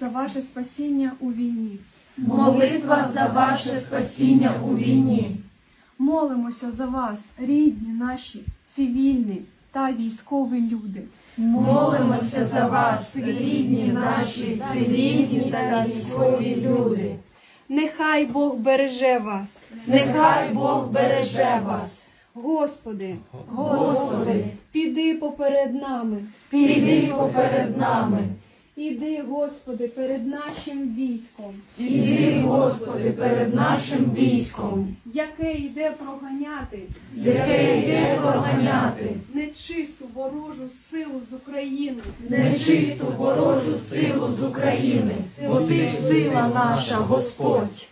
за ваше спасіння у війні. Молитва за ваше спасіння у війні. Молимося за вас, рідні наші, цивільні та військові люди. Молимося за вас, рідні наші, цивільні та військові люди. Нехай Бог береже вас. Нехай Бог береже вас. Господи, Господи, піди поперед нами. піди поперед нами. Іди, Господи, перед нашим військом, Іди, Господи, перед нашим військом, яке йде проганяти. Яке йде проганяти. Нечисту ворожу силу з України. нечисту ворожу силу з України. Бо ти сила наша, Господь.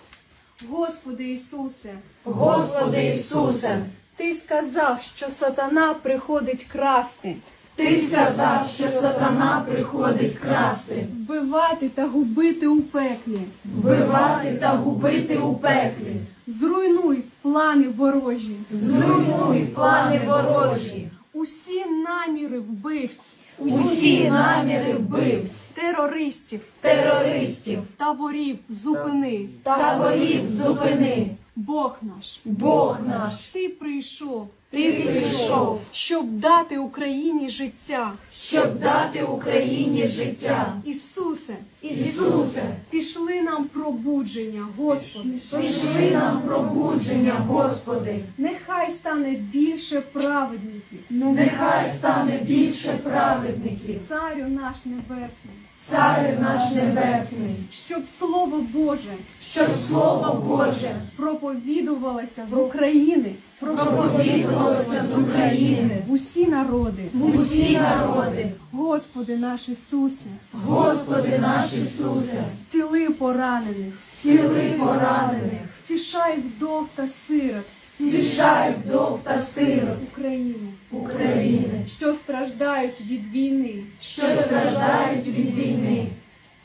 Господи Ісусе, Господи Ісусе, Ти сказав, що сатана приходить красти, Ти сказав, що сатана приходить красти, вбивати та губити у пеклі. вбивати та губити у пеклі. Зруйнуй плани ворожі, Зруйнуй плани ворожі, усі наміри вбивць, усі наміри вбивць, терористів терористів та ворів зупини. та ворів зупини. Бог наш, Бог наш, ти прийшов, ти прийшов, щоб дати Україні життя. щоб дати Україні життя. Ісусе, Ісусе, пішли нам пробудження, Господи. пішли нам пробудження, Господи. Нехай стане більше праведників, Нехай стане більше праведників, Царю наш небесний, Царю наш Небесний, щоб Слово Боже щоб Слово Боже проповідувалося з України проповідувалося з України. В усі народи. в усі народи. Господи наш Ісусе, Господи наш Ісусе, зціли поранених, ціли поранених, втішай вдов та сирот. Тішай вдов та сирот. України, України, що страждають від війни, що страждають від війни,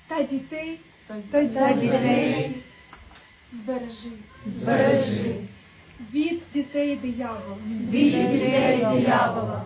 та дітей. Та дітей. Збережи. Збережи від дітей диявола, від дітей диявола,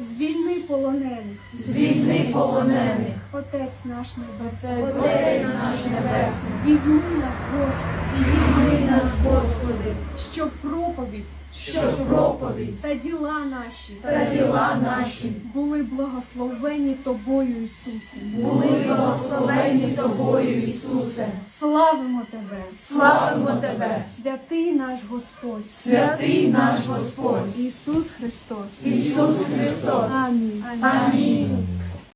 звільни полонених, звільни полонених, Отець наш небесний. Отець наш Небесний, Візьми нас, Господи, візьми нас, Господи, щоб проповідь щоб проповідь та діла наші та діла наші були благословені Тобою, Ісусе. були благословені Тобою, Ісусе. Славимо Тебе, Славимо Тебе, святий наш Господь, святий наш Господь, Ісус Христос. Ісус Христос. Амінь. Амінь.